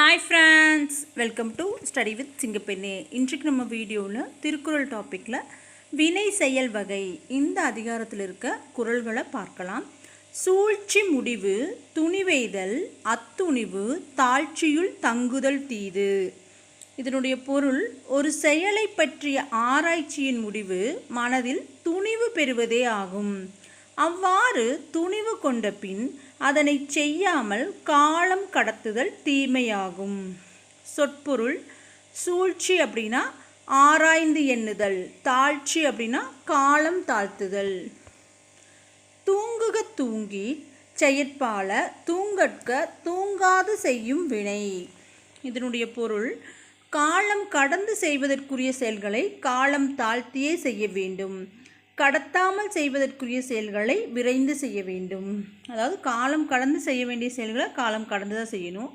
Hi friends welcome to study with Singappenne இன்றைக்கு நம்ம வீடியோவில் திருக்குறள் டாப்பிக்கில் வினை செயல் வகை இந்த அதிகாரத்தில் இருக்க குரல்களை பார்க்கலாம். சூழ்ச்சி முடிவு துணிவெய்தல் அத்துணிவு தாழ்ச்சியுள் தங்குதல் தீது. இதனுடைய பொருள் ஒரு செயலை பற்றிய ஆராய்ச்சியின் முடிவு மனதில் துணிவு பெறுவதே ஆகும். அவ்வாறு துணிவு கொண்ட பின் அதனை செய்யாமல் காலம் கடத்துதல் தீமையாகும். சொற்பொருள் சூழ்ச்சி அப்படின்னா ஆராய்ந்து எண்ணுதல் தாழ்ச்சி அப்படின்னா காலம் தாழ்த்துதல். தூங்குக தூங்கி செயற்பால தூங்கற்க தூங்காது செய்யும் வினை. இதனுடைய பொருள் காலம் கடந்து செய்வதற்குரிய செயல்களை காலம் தாழ்த்தியே செய்ய வேண்டும். கடத்தாமல் செய்வதற்குரிய செயல்களை விரைந்து செய்ய வேண்டும். அதாவது காலம் கடந்து செய்ய வேண்டிய செயல்களை காலம் கடந்து தான் செய்யணும்.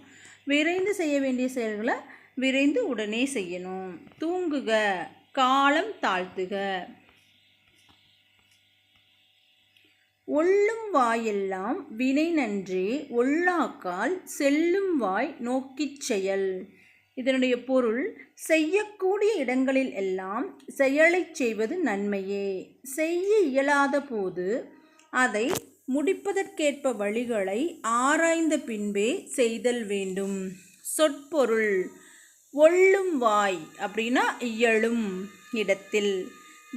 விரைந்து செய்ய வேண்டிய செயல்களை விரைந்து உடனே செய்யணும். தூங்குக காலம் தாழ்த்துக. ஒள்ளும் வாயெல்லாம் வினை நன்றே ஒல்லாக்கால் செல்லும் வாய் நோக்கிச் செயல். இதனுடைய பொருள் செய்யக்கூடிய இடங்களில் எல்லாம் செயலைச் செய்வது நன்மையே. செய்ய இயலாத போது அதை முடிப்பதற்கேற்ப வழிகளை ஆராய்ந்த பின்பே செய்தல் வேண்டும். சொற்பொருள் ஒள்ளும் வாய் அப்படின்னா இயலும் இடத்தில்.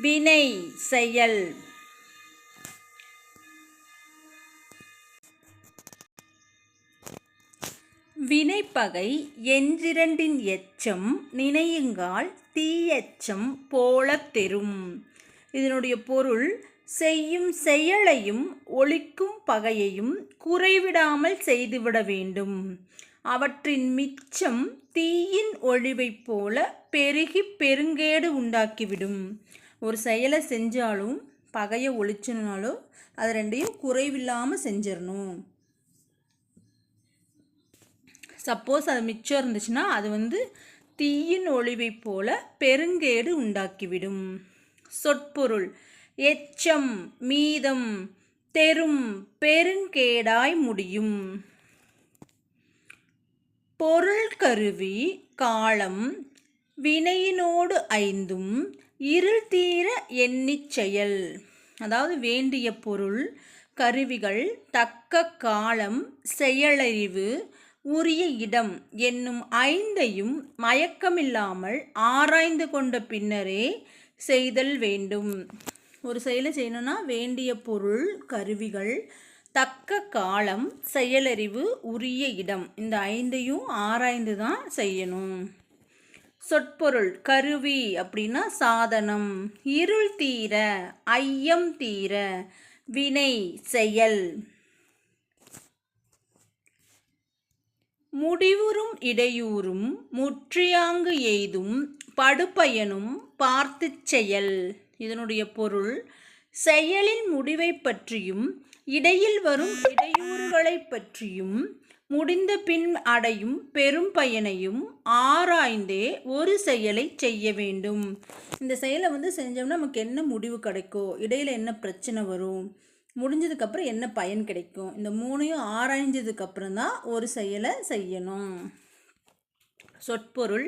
வினை செயல் வினைப்பகை என்றிரண்டின் எச்சம் நினையுங்கால் தீயச்சம் போலத் தெரும் இதனுடைய பொருள் செய்யும் செயலையும் ஒழிக்கும் பகையையும் குறைவிடாமல் செய்துவிட வேண்டும். அவற்றின் மிச்சம் தீயின் ஒழிவைப் போல பெருகி பெருங்கேடு உண்டாக்கிவிடும். ஒரு செயலை செஞ்சாலும் பகையை ஒழிச்சனாலும் அது ரெண்டையும் குறைவில்லாமல் செஞ்சிடணும் சப்போஸ் அது மிச்சம் இருந்துச்சுன்னா அது வந்து தீயின் ஒளிவை போல பெருங்கேடு உண்டாக்கிவிடும். சொற்பொருள். எச்சம் மீதம் தெரும் பெருங்கேடாய் முடியும். பொருள் கருவி காலம் வினையினோடு ஐந்தும் இருள் தீர எண்ணிச் செயல். அதாவது வேண்டிய பொருள் கருவிகள் தக்க காலம் செயலறிவு உரிய இடம் என்னும் ஐந்தையும் மயக்கமில்லாமல் ஆராய்ந்து கொண்ட பின்னரே செய்தல் வேண்டும். ஒரு செயலை செய்யணும்னா வேண்டிய பொருள் கருவிகள் தக்க காலம் செயலறிவு உரிய இடம் இந்த ஐந்தையும் ஆராய்ந்து தான் செய்யணும். சொற்பொருள் கருவி அப்படின்னா சாதனம் இருள் தீர ஐயம் தீர வினை செயல். முடிவுறும் இடையூறும் முற்றியாங்கு எய்தும் படுப்பயனும் பார்த்து செயல். இதனுடைய பொருள் செயலின் முடிவை பற்றியும் இடையில் வரும் இடையூறுகளை பற்றியும் முடிந்த பின் அடையும் பெரும் பயனையும் ஆராய்ந்தே ஒரு செயலை செய்ய வேண்டும். இந்த செயலை வந்து செஞ்சோம்னா நமக்கு என்ன முடிவு கிடைக்கும்? இடையில் என்ன பிரச்சனை வரும்? முடிஞ்சதுக்கப்புறம் என்ன பயன் கிடைக்கும்? இந்த மூணையும் ஆராய்ஞ்சதுக்கப்புறம் தான் ஒரு செயலை செய்யணும். சொற்பொருள்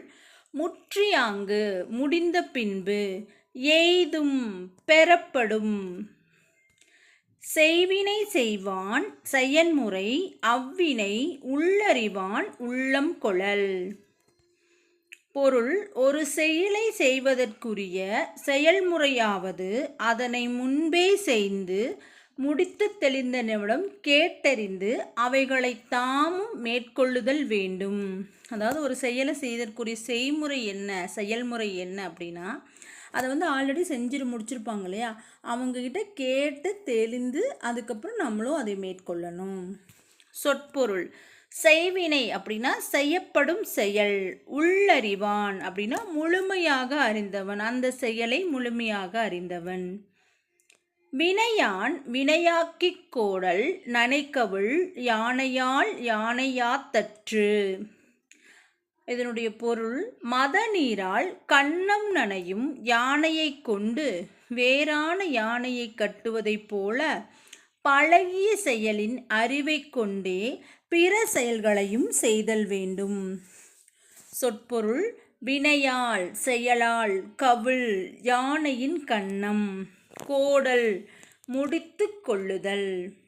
முற்றியாங்கு முடிந்த பின்பு எய்தும் பெறப்படும். செய்வினை செய்வான் செயன்முறை அவ்வினை உள்ளறிவான் உள்ளம் கொழல். பொருள் ஒரு செயலை செய்வதற்குரிய செயல்முறையாவது அதனை முன்பே செய்து முடித்து தெளிந்த நிமிடம் கேட்டறிந்து அவைகளை தாமும் மேற்கொள்ளுதல் வேண்டும். அதாவது ஒரு செயலை செய்தற்குரிய செய்முறை என்ன செயல்முறை என்ன அப்படின்னா அதை வந்து ஆல்ரெடி செஞ்சு முடிச்சிருப்பாங்க இல்லையா? அவங்கக்கிட்ட கேட்டு தெளிந்து அதுக்கப்புறம் நம்மளும் அதை மேற்கொள்ளணும். சொற்பொருள் செய்வினை அப்படின்னா செய்யப்படும் செயல் உள்ளறிவான் அப்படின்னா முழுமையாக அறிந்தவன் அந்த செயலை முழுமையாக அறிந்தவன். வினையான் வினையாக்கிக் கோடல் நனைக்கவுள் யானையால் யானையாத்தற்று இதனுடைய பொருள் மத நீரால் கண்ணம் நனையும் யானையை கொண்டு வேறான யானையை கட்டுவதைப் போல பழகிய செயலின் அறிவை கொண்டே பிற செயல்களையும் செய்தல் வேண்டும். சொற்பொருள் வினையால் செயலால் கவிழ் யானையின் கண்ணம். கோடல் முடித்து கொள்ளுதல்.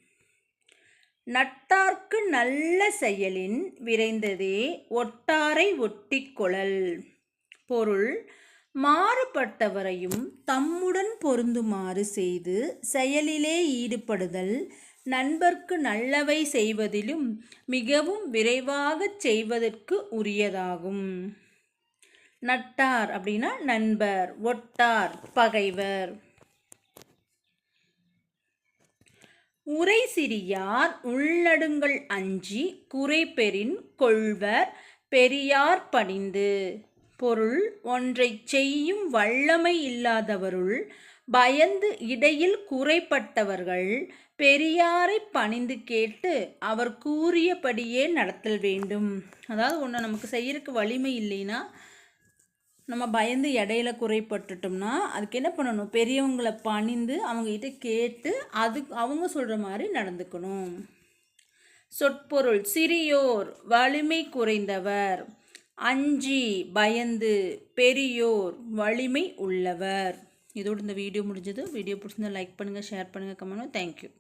நட்டார்க்கு நல்ல செயலின் விரைந்ததே ஒட்டாரை ஒட்டிக்கொளல் பொருள் மாறுபட்டவரையும் தம்முடன் பொருந்துமாறு செய்து செயலிலே ஈடுபடுதல் நண்பர்க்கு நல்லவை செய்வதிலும் மிகவும் விரைவாகச் செய்வதற்கு உரியதாகும். நட்டார் அப்படின்னா நண்பர் ஒட்டார் பகைவர். உரை சிறியார் உள்ளடுங்கள் அஞ்சி குறைபெறின் கொள்வர் பெரியார் பணிந்து. பொருள் ஒன்றைச் செய்யும் வல்லமை இல்லாதவருள் பயந்து இடையில் குறைப்பட்டவர்கள் பெரியாரை பணிந்து கேட்டு அவர் கூறியபடியே நடத்தல் வேண்டும். அதாவது ஒன்று நமக்கு செய்யறதுக்கு வலிமை இல்லைன்னா நம்ம பயந்து இடையில குறைப்பட்டுட்டோம்னா அதுக்கு என்ன பண்ணணும்? பெரியவங்களை பணிந்து அவங்ககிட்ட கேட்டு அது அவங்க சொல்கிற மாதிரி நடந்துக்கணும். சொற்பொருள் சிறியோர் வலிமை குறைந்தவர். அஞ்சி பயந்து பெரியோர் வலிமை உள்ளவர். இதோடு இந்த வீடியோ முடிஞ்சது. வீடியோ பிடிச்சிருந்தா லைக் பண்ணுங்கள் ஷேர் பண்ணுங்கள் கமெண்ட் தேங்க்யூ